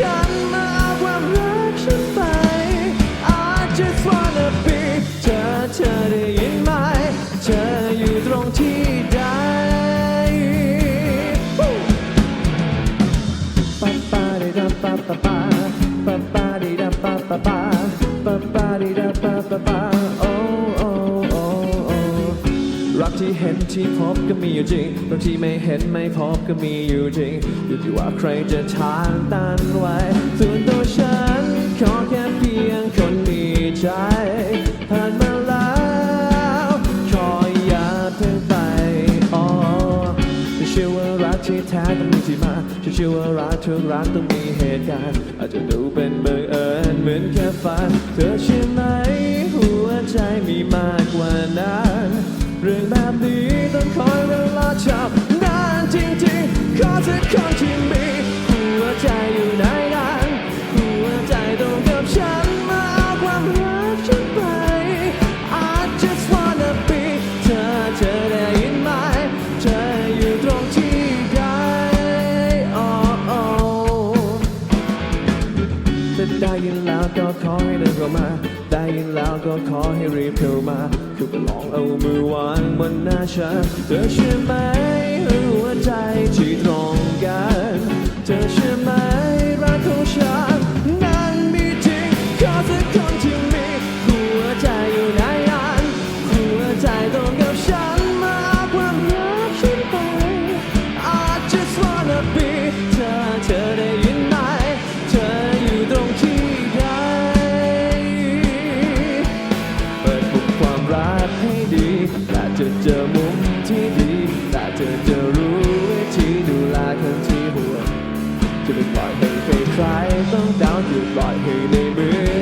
ฉันมาเอาความรักฉันไป I just wanna be เธอเธอได้ยินไหม เธออยู่ตรงที่ใดปะปะดิดับปะปะปปะปะดิดับปะปะป ที่เห็นที่พบก็มีอยู่จริงบางที่ไม่เห็นไม่พบก็มีอยู่จริง อยู่ที่ว่าใครจะทานต้านไว้ส่วนตัวฉัน ขอแค่เพียงคนมีใจผ่านมาแล้วขออย่าเพิ่งไปอ๋อฉันเชื่อว่ารักที่แท้ต้องมีที่มาฉันเชื่อว่ารักทุกรักต้องมีเหตุการณ์อาจจะดูเป็นบังเอิญเหมือนแค่ฝันเธอใช่ไหม หัวใจมีมากกว่านั้นเรื่องแบบนี้ต้อง ได้ยินแล้วก็ขอให้เดินเข้ามา ได้ยินแล้วก็ขอให้รีบเข้ามา คือไปลองเอามือวางบนหน้าฉันเธอเชื่อไหมหัวใจที่ตรง ให้ดีและจะเจอมุมที่ดีและจะจะรู้วิธีดูแลคนที่ห่วงจะไม่ปล่อยให้ใครๆต้องดาวน์จะปล่อยให้ในมือ